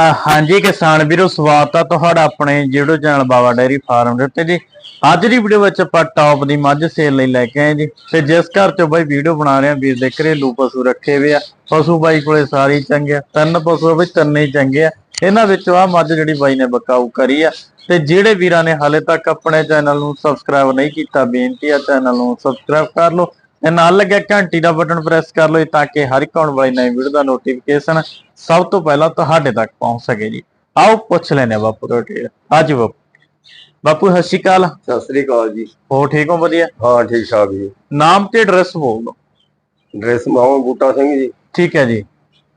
ਹਾਂਜੀ ਕਿਸਾਨ ਵੀਰੋ, ਸਵਾਗਤ ਆ ਤੁਹਾਡਾ ਆਪਣੇ ਜਿਹੜੇ ਚੈਨਲ ਬਾਬਾ ਡੇਰੀ ਫਾਰਮ ਦੇ ਉੱਤੇ ਜੀ। ਅੱਜ ਦੀ ਵੀਡੀਓ ਵਿੱਚ ਆਪਾਂ ਟੌਪ ਦੀ ਮੱਝ ਸੇਲ ਲਈ ਲੈ ਕੇ ਆਏ ਜੀ। ਤੇ ਜਿਸ ਘਰ ਚੋਂ ਬਾਈ ਵੀਡੀਓ ਬਣਾ ਰਹੇ ਆ, ਵੀਰ ਦੇ ਘਰੇਲੂ ਪਸ਼ੂ ਰੱਖੇ ਹੋਏ ਆ। ਪਸ਼ੂ ਬਾਈ ਕੋਲੇ ਸਾਰੇ ਚੰਗੇ ਆ, ਤਿੰਨ ਪਸ਼ੂ ਆ ਬਈ, ਤਿੰਨੇ ਹੀ ਚੰਗੇ ਆ। ਇਹਨਾਂ ਵਿੱਚੋਂ ਆ ਮੱਝ ਜਿਹੜੀ ਬਾਈ ਨੇ ਬਕਾਊ ਕਰੀ ਆ। ਤੇ ਜਿਹੜੇ ਵੀਰਾਂ ਨੇ ਹਾਲੇ ਤੱਕ ਆਪਣੇ ਚੈਨਲ ਨੂੰ ਸਬਸਕ੍ਰਾਈਬ ਨਹੀਂ ਕੀਤਾ, ਬੇਨਤੀ ਆ ਚੈਨਲ ਨੂੰ ਸਬਸਕ੍ਰਾਈਬ ਕਰ ਲਓ। ਤੇ ਨਾਲ ਲੱਗਿਆ ਘੰਟੀ ਦਾ ਬਟਨ ਪ੍ਰੈਸ ਕਰ ਲਓ ਤਾਂ ਕਿ ਹਰ ਇੱਕ ਆਉਣ ਵਾਲੀ ਨਵੀਂ ਵੀਡੀਓ ਦਾ ਨੋਟੀਫਿਕੇਸ਼ਨ ਸਭ ਤੋਂ ਪਹਿਲਾਂ ਤੁਹਾਡੇ ਤੱਕ ਪਹੁੰਚ ਸਕੇ ਜੀ। ਆਓ ਪੁੱਛ ਲੈਨੇ ਬਾਪੂ ਤੋਂ ਡਿਟੇਲ ਅੱਜ ਬਾਪੂ। ਬਾਪੂ ਸਤਿ ਸ਼੍ਰੀ ਅਕਾਲ। ਸਤਿ ਸ੍ਰੀ ਅਕਾਲ ਜੀ। ਹੋ ਠੀਕ ਹੋ? ਵਧੀਆ। ਹਾਂ ਠੀਕ ਠਾਕ ਜੀ। ਨਾਮ ਤੇ ਐਡਰੈਸ ਬੋਲ ਦਿਓ। ਡਰੈਸ ਮਾਵਾ ਬੂਟਾ ਸਿੰਘ ਜੀ। ਠੀਕ ਹੈ ਜੀ।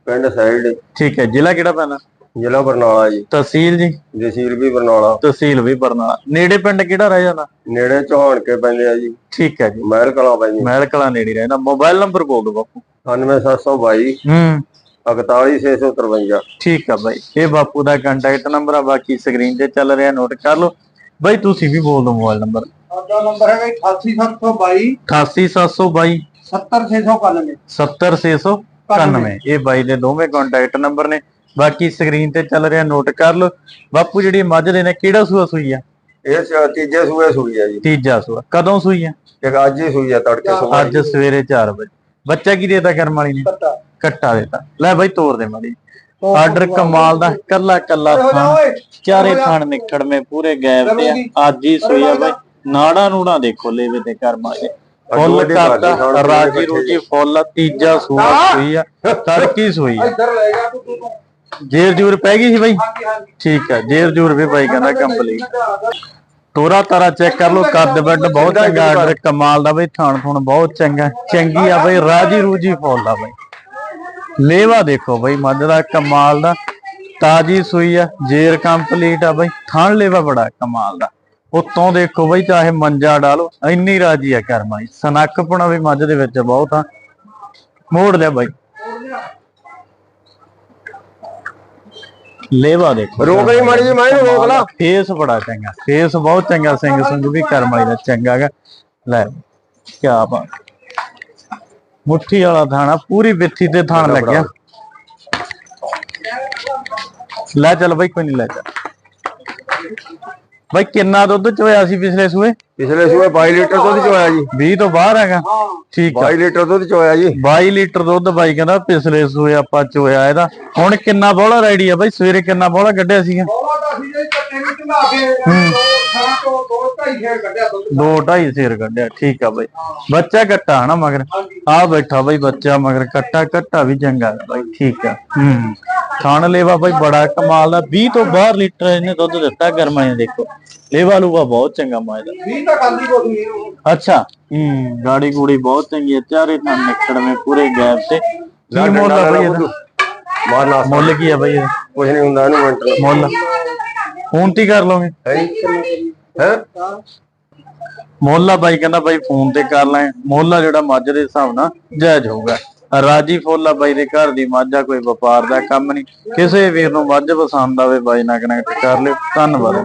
ਪਿੰਡ ਸਾਈਡ ਠੀਕ ਹੈ। ਜ਼ਿਲ੍ਹਾ ਕਿਹੜਾ ਪੈਂਦਾ? ਜ਼ਿਲ੍ਹਾ ਬਰਨਾਲਾ ਜੀ। ਤਹਿਸੀਲ ਜੀ? ਜਸੀਲ ਵੀ ਬਰਨਾਲਾ। ਤਹਿਸੀਲ ਵੀ ਬਰਨਾਲਾ। ਨੇੜੇ ਪਿੰਡ ਕਿਹੜਾ ਰਹਿ ਜਾਂਦਾ? ਨੇੜੇ ਚੌਹਾਨ ਕੇ ਪੈਂਦੇ ਆ ਜੀ। ਠੀਕ ਹੈ ਜੀ। ਮਹਿਲ ਕਲਾਂ ਪੈਂਦੀ। ਮਹਿਲ ਕਲਾ ਨੇੜੇ ਹੀ ਰਹਿੰਦਾ। ਮੋਬਾਈਲ ਨੰਬਰ ਬੋਲ ਦਿਓ ਬਾਪੂ। 97722 ਹੂੰ। 41653 ਠੀਕ ਆ ਬਾਈ। ਇਹ ਬਾਪੂ ਦਾ ਕੰਟੈਕਟ ਨੰਬਰ ਆ। ਬਾਕੀ ਸਕਰੀਨ ਤੇ ਚੱਲ ਰਿਹਾ ਨੋਟ ਕਰ ਲਓ। ਬਾਈ ਤੁਸੀਂ ਵੀ ਬੋਲ ਦਿਓ ਮੋਬਾਈਲ ਨੰਬਰ। ਸਾਡਾ ਨੰਬਰ ਹੈਗਾ 88722 88722 70691 70691 ਇਹ ਬਾਈ ਦੇ ਦੋਵੇਂ ਕੰਟੈਕਟ ਨੰਬਰ ਨੇ। ਬਾਕੀ ਸਕਰੀਨ ਤੇ ਚੱਲ ਰਿਹਾ ਨੋਟ ਕਰ ਲਓ। ਬਾਪੂ ਜਿਹੜੀ ਮੱਝ ਦੇ ਨੇ ਕਿਹੜਾ ਸੂਆ ਸੂਈ ਆ? ਇਹ ਸ- ਤੀਜੇ ਸੂਏ ਸੂਈ ਆ ਜੀ। ਤੀਜਾ ਸੂਆ। ਕਦੋਂ ਸੂਈ ਆ? ਇੱਕ ਅੱਜ ਹੀ ਸੂਈ ਆ ਤੜਕੇ ਸੂਈ ਅੱਜ ਸਵੇਰੇ 4 ਵਜੇ। ਬੱਚਾ ਕੀ ਦੇਤਾ ਕਰਮ ਵਾਲੀ ਨੇ? ਪਤਾ ਕੱਟਾ ਦੇਤਾ। ਲੈ ਬਾਈ ਤੋੜ ਦੇ ਮਾੜੀ। ਆਰਡਰ ਕਮਾਲ ਦਾ ਕੱਲਾ ਕੱਲਾ ਥਾਂ ਚਾਰੇ ਥਾਣ ਨਿਕੜਵੇਂ ਪੂਰੇ ਤੇ ਆ। ਅੱਜ ਹੀ ਸੋਈ ਆ ਬਾਈ। ਨਾੜਾ ਨੂੜਾ ਦੇਖੋ ਲੇਵੇ ਤੇ ਕਰਮ ਆ ਗਏ ਫੁੱਲ ਬਾਜੀ ਕਰਤਾ ਰਾਜੀ ਰੋਜੀ ਫੁੱਲ ਆ, ਤੀਜਾ ਸੂਆ ਸੋਈ ਆ ਤੜਕੀ ਸੋਈ ਆ। ਇੱਧਰ ਲੈ ਜਾ ਤੂੰ ਤੂੰ ਤੂੰ। ਜੇਰ ਜੂਰ ਪੈ ਗਈ ਸੀ ਬਾਈ? ਠੀਕ ਆ ਜੇਰ ਜੂਰ ਵੀ ਬਾਈ ਕਹਿੰਦਾ ਕੰਪਲੀਟ ਤੋਰਾ ਤਾਰਾ ਚੈੱਕ ਕਰ ਲਓ ਕੱਦ ਬੈੱਡ ਬਹੁਤ ਚੰਗਾ ਆਰਡਰ ਕਮਾਲ ਦਾ ਬਈ ਥਾਣ ਥੁਣ ਬਹੁਤ ਚੰਗਾ ਚੰਗੀ ਆ ਬਈ ਰਾਜੀ ਰੂਜੀ ਫੁੱਲ ਆ ਬਈ। ਲੇਵਾ ਦੇਖੋ ਬਈ ਮੱਝ ਦਾ ਕਮਾਲ ਦਾ ਤਾਜੀ ਸੂਈ ਆ ਜੇਰ ਕੰਪਲੀਟ ਆ ਬਈ ਥਾਣ ਲੇਵਾ ਬੜਾ ਕਮਾਲ ਦਾ। ਉਤੋਂ ਦੇਖੋ ਬਈ ਚਾਹੇ ਮੰਜਾ ਡਾਲੋ ਇੰਨੀ ਰਾਜੀ ਆ ਕਰਮਾਈ ਸਨੱਖਪਣਾ ਵੀ ਮੱਝ ਦੇ ਵਿੱਚ ਬਹੁਤ ਆ। ਮੋੜ ਲਿਆ ਬਾਈ। ਲੇਵਾ ਦੇਖੋ ਰੋਕ ਲਈ ਮਾੜੀ ਜੀ ਮੈਂ ਇਹਨੂੰ ਰੋਕ ਲਾ। ਫੇਸ ਬੜਾ ਚੰਗਾ ਫੇਸ ਬਹੁਤ ਚੰਗਾ ਸਿੰਘ ਸੰਗ ਵੀ ਕਰਮ ਵਾਲੀ ਦਾ ਚੰਗਾ ਗਾ। ਲੈ ਕੀ ਬਾਤ। ਮੁੱਠੀ ਵਾਲਾ ਥਾਣਾ ਪੂਰੀ ਵਿੱਥੀ ਤੇ ਥਾਣ ਲੱਗਿਆ। ਲੈ ਚੱਲ ਬਈ ਕੋਈ ਨਹੀਂ ਲੈ ਚੱਲ। ਬਈ ਕਿੰਨਾ ਦੁੱਧ ਚੋਇਆ ਸੀ ਪਿਛਲੇ ਸੂਏ? ਪਿਛਲੇ ਸੂਏ 22 ਲੀਟਰ ਦੁੱਧ ਚੋਇਆ ਜੀ। 20 ਤੋਂ ਬਾਹਰ ਹੈਗਾ? ਠੀਕ ਆ। 22 ਲੀਟਰ ਦੁੱਧ ਚੋਇਆ ਜੀ। 22 ਲੀਟਰ ਦੁੱਧ ਬਾਈ ਕਹਿੰਦਾ ਪਿਛਲੇ ਸੂਏ ਆਪਾਂ ਚੋਇਆ ਇਹਦਾ। ਹੁਣ ਕਿੰਨਾ ਬੋਲਾ ਰੈਡੀ ਆ ਬਾਈ? ਸਵੇਰੇ ਕਿੰਨਾ ਬੋਲਾ ਕੱਢਿਆ ਸੀਗਾ? ਅਸੀਂ ਜੇ ਕੱਟੇ ਵਿੱਚ ਲਾ ਕੇ ਖਾਣਾ ਤੋਂ ਦੋ ਢਾਈ ਫੇਰ ਕੱਢਿਆ ਦੁੱਧ ਦੋ ਢਾਈ। ਸਿਰ ਕੱਢਿਆ ਠੀਕ ਆ ਬਾਈ। ਬੱਚਾ ਕੱਟਾ ਹਨਾ ਮਗਰ। ਹਾਂਜੀ। ਆ ਬੈਠਾ ਬਾਈ ਬੱਚਾ ਮਗਰ ਕੱਟਾ ਕੱਟਾ ਵੀ ਚੰਗਾ ਹੈ ਬਾਈ ਠੀਕ ਆ। ਹੂੰ। ਖਾਣ ਲੇਵਾ ਬਾਈ ਬੜਾ ਕਮਾਲ ਦਾ 20 ਤੋਂ ਬਾਹਰ ਲੀਟਰ ਇਹਨੇ ਦੁੱਧ ਦਿੱਤਾ ਗਰਮਾਂ ਨੇ ਦੇਖੋ। ਲੇਵਾ ਲੂਵਾ ਬਹੁਤ ਚੰਗਾ ਮਾਇ ਦਾ। 20 ਤਾਂ ਖਾਂਦੀ ਕੋਈ ਨਹੀਂ ਇਹਨੂੰ। ਅੱਛਾ। ਹੂੰ ਗਾੜੀ ਗੂੜੀ ਬਹੁਤ ਚੰਗੀ ਹੈ ਚਾਰੇ ਥਾਂ ਨਿਕੜਵੇਂ ਪੂਰੇ ਗੈਪ ਤੇ। ਕੀ ਮੁੱਲ ਆ ਬਾਈ ਇਹਦਾ? ਮਾਰਨਾ ਮੁੱਲ ਕੀ ਆ ਬਾਈ ਇਹਦਾ? ਕੁਝ ਨਹੀਂ ਹੁੰਦਾ ਇਹਨੂੰ ਦਾ। ਮੁੱਲ? ਫੋਨ ਤੇ ਹੀ ਕਰ ਲਓਗੇ। ਹੈ? ਮੁੱਲ ਆ ਬਾਈ ਕਹਿੰਦਾ ਬਾਈ ਫੋਨ ਤੇ ਕਰ ਲੈ। ਮੁੱਲ ਆ ਜਿਹੜਾ ਮੱਝ ਦੇ ਹਿਸਾਬ ਨਾਲ ਜਾਇਜ਼ ਹੋਊਗਾ। ਰਾਜੀ ਫੁੱਲ ਬਾਈ ਦੇ ਘਰ ਦੀ ਮੱਝ ਆ ਕੋਈ ਵਪਾਰ ਦਾ ਕੰਮ ਨਹੀਂ। ਕਿਸੇ ਵੀਰ ਨੂੰ ਮੱਝ ਪਸੰਦ ਆਵੇ ਬਾਈ ਨਾਲ ਕਨੈਕਟ ਕਰ ਲਿਓ। ਧੰਨਵਾਦ।